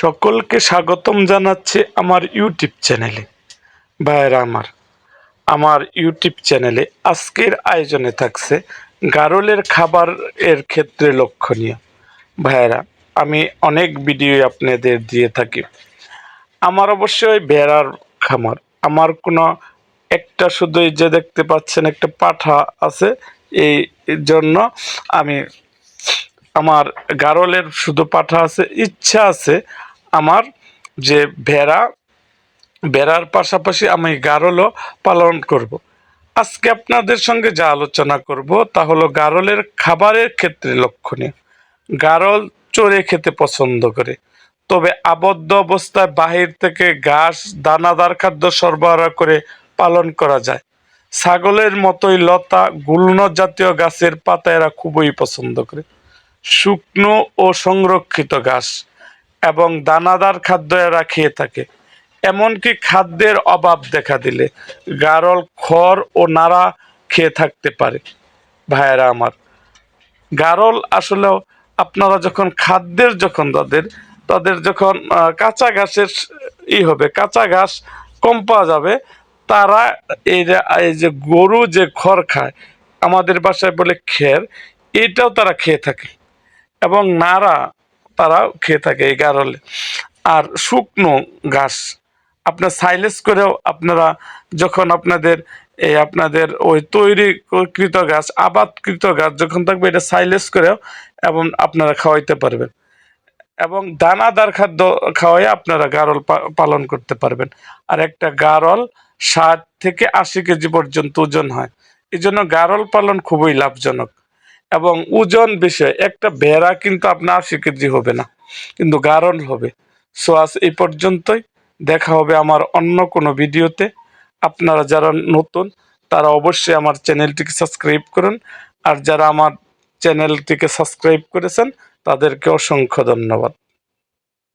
সকলকে স্বাগতম জানাচ্ছি আমার ইউটিউব চ্যানেলে। ভাইয়েরা আমার আমার ইউটিউব চ্যানেলে আজকের আয়োজনে থাকছে গারলের খাবার এর ক্ষেত্রে লক্ষণীয়। ভাইয়েরা, আমি অনেক ভিডিও আপনাদের দিয়ে থাকি। আমার অবশ্যই ভেড়ার খামার। আমার কোনো, একটা শুধু যে দেখতে পাচ্ছেন একটা পাঠা আছে, এই জন্য আমি, আমার গারলের শুধু পাঠা আছে, ইচ্ছা আছে আমার যে ভেড়া, ভেড়ার পাশাপাশি আমি গারলও পালন করব। আজকে আপনাদের সঙ্গে যা আলোচনা করব তা হলো গারলের খাবারের ক্ষেত্রে লক্ষণীয়। গারল চড়ে খেতে পছন্দ করে। তবে আবদ্ধ অবস্থায় বাহির থেকে ঘাস, দানাদার খাদ্য সরবরাহ করে পালন করা যায়। ছাগলের মতোই লতা, গুল্ম জাতীয় গাছের পাতা এরা খুবই পছন্দ করে। শুকনো ও সংরক্ষিত ঘাস। এবং দানাদার খাদ্য এরা খেয়ে থাকে। এমনকি খাদ্যের অভাব দেখা দিলে গারল খড় ও নাড়া খেয়ে থাকতে পারে। ভাইয়েরা আমার, গারল আসলেও আপনারা যখন খাদ্যের যখন তাদের তাদের যখন কাঁচা ঘাসের ই হবে, কাঁচা ঘাস কম পাওয়া যাবে, তারা এই যে এই যে গরু যে খড় খায়, আমাদের বাসায় বলে খের, এটাও তারা খেয়ে থাকে। এবং নাড়া তারা খেয়ে থাকে এই গারলে। আর শুকনো ঘাস, আপনার সাইলেস করেও আপনারা যখন আপনাদের এই আপনাদের ওই তৈরি কৃত গাছ আবাদকৃত গাছ যখন থাকবে, এটা সাইলেস করেও এবং আপনারা খাওয়াইতে পারবেন। এবং দানাদার খাদ্য খাওয়াই আপনারা গারল পালন করতে পারবেন। আর একটা গারল ষাট থেকে আশি কেজি পর্যন্ত ওজন হয়। এই জন্য গারল পালন খুবই লাভজনক। এবং ওজন বিষয় একটা ভেড়া কিন্তু আপনার স্বীকৃতি হবে না, কিন্তু গারণ হবে। সো, আজ এই পর্যন্তই। দেখা হবে আমার অন্য কোনো ভিডিওতে। আপনারা যারা নতুন, তারা অবশ্যই আমার চ্যানেলটিকে সাবস্ক্রাইব করুন। আর যারা আমার চ্যানেলটিকে সাবস্ক্রাইব করেছেন, তাদেরকে অসংখ্য ধন্যবাদ।